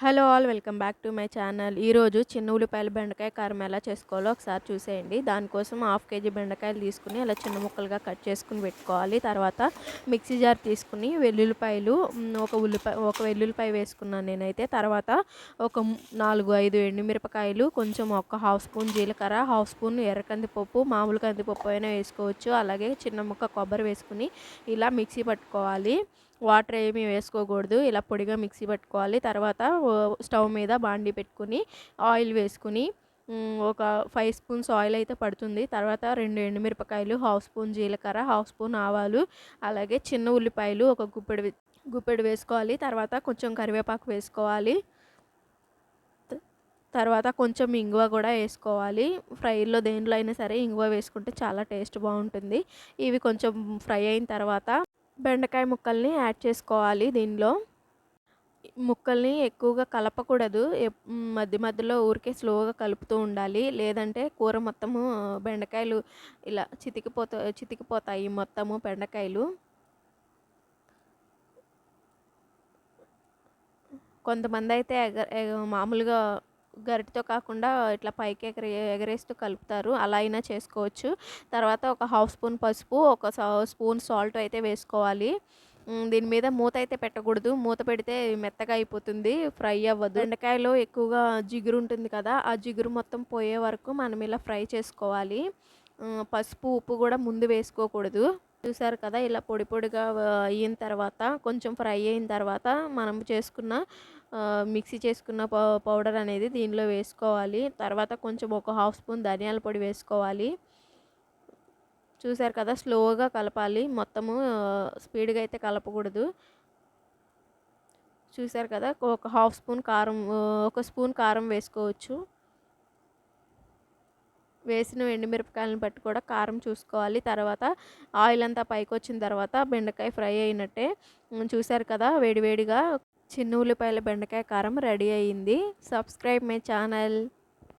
Hello all welcome back to my channel. ఈరోజు చిన్న ఉల్లిపాయల బెండకాయ కారం ఎలా చేసుకోవాలో ఒకసారి చూసేయండి. దానికోసం హాఫ్ కేజీ బెండకాయలు తీసుకుని అలా చిన్న ముక్కలుగా కట్ చేసుకుని పెట్టుకోవాలి. తర్వాత మిక్సీ జార్ తీసుకుని వెల్లుల్లిపాయలు ఒక ఉల్లిపాయ ఒక వెల్లుల్లిపాయ వేసుకున్నాను నేనైతే. తర్వాత ఒక నాలుగు ఐదు ఎండుమిరపకాయలు కొంచెం ఒక హాఫ్ స్పూన్ జీలకర్ర హాఫ్ స్పూన్ ఎర్ర కందిపప్పు మామూలు కందిపప్పు అయినా వేసుకోవచ్చు. అలాగే చిన్న ముక్క కొబ్బరి వేసుకుని ఇలా మిక్సీ పట్టుకోవాలి. వాటర్ ఏమీ వేసుకోకూడదు. ఇలా పొడిగా మిక్సీ పట్టుకోవాలి. తర్వాత ఓ, స్టవ్ మీద బాండి పెట్టుకుని ఆయిల్ వేసుకుని ఒక ఫైవ్ స్పూన్స్ ఆయిల్ అయితే పడుతుంది. తర్వాత రెండు ఎండుమిరపకాయలు హాఫ్ స్పూన్ జీలకర్ర హాఫ్ స్పూన్ ఆవాలు అలాగే చిన్న ఉల్లిపాయలు ఒక గుప్పెడు గుప్పెడు వేసుకోవాలి. తర్వాత కొంచెం కరివేపాకు వేసుకోవాలి. తర్వాత కొంచెం ఇంగువ కూడా వేసుకోవాలి. ఫ్రైలో దేంట్లో అయినా సరే ఇంగువ వేసుకుంటే చాలా టేస్ట్ బాగుంటుంది. ఇవి కొంచెం ఫ్రై అయిన తర్వాత బెండకాయ ముక్కల్ని యాడ్ చేసుకోవాలి దీనిలో. ముక్కల్ని ఎక్కువగా కలపకూడదు. మధ్య మధ్యలో ఊరికే స్లోగా కలుపుతూ ఉండాలి. లేదంటే కూర మొత్తము బెండకాయలు ఇలా చితికిపోతా చితికిపోతాయి మొత్తము బెండకాయలు. కొంతమంది అయితే ఎగ ఎగ- మామూలుగా గరిటతో కాకుండా ఇట్లా పైకి ఎగరే ఎగరేస్తూ కలుపుతారు. అలా అయినా చేసుకోవచ్చు. తర్వాత ఒక హాఫ్ స్పూన్ పసుపు ఒక సా- స్పూన్ సాల్ట్ అయితే వేసుకోవాలి. దీని మీద మూత అయితే పెట్టకూడదు. మూత పెడితే మెత్తగా అయిపోతుంది ఫ్రై అవ్వదు. బెండకాయలో ఎక్కువగా జిగురు ఉంటుంది కదా ఆ జిగురు మొత్తం పోయే వరకు మనం ఇలా ఫ్రై చేసుకోవాలి. పసుపు ఉప్పు కూడా ముందు వేసుకోకూడదు. చూసారు కదా ఇలా పొడి పొడిగా అయిన తర్వాత కొంచెం ఫ్రై అయిన తర్వాత మనం చేసుకున్న మిక్సీ చేసుకున్న పౌ- పౌడర్ అనేది దీనిలో వేసుకోవాలి. తర్వాత కొంచెం ఒక హాఫ్ స్పూన్ ధనియాల పొడి వేసుకోవాలి. చూసారు కదా స్లోగా కలపాలి. మొత్తము స్పీడ్గా అయితే కలపకూడదు. చూసారు కదా ఒక హాఫ్ స్పూన్ కారం ఒక స్పూన్ కారం వేసుకోవచ్చు. వేసిన ఎండుమిరపకాయలను బట్టి కూడా కారం చూసుకోవాలి. తర్వాత ఆయిల్ అంతా పైకి వచ్చిన తర్వాత బెండకాయ ఫ్రై అయినట్టే. చూసారు కదా వేడివేడిగా చిన్న ఉల్లిపాయల బెండకాయ కారం రెడీ అయ్యింది. Subscribe my channel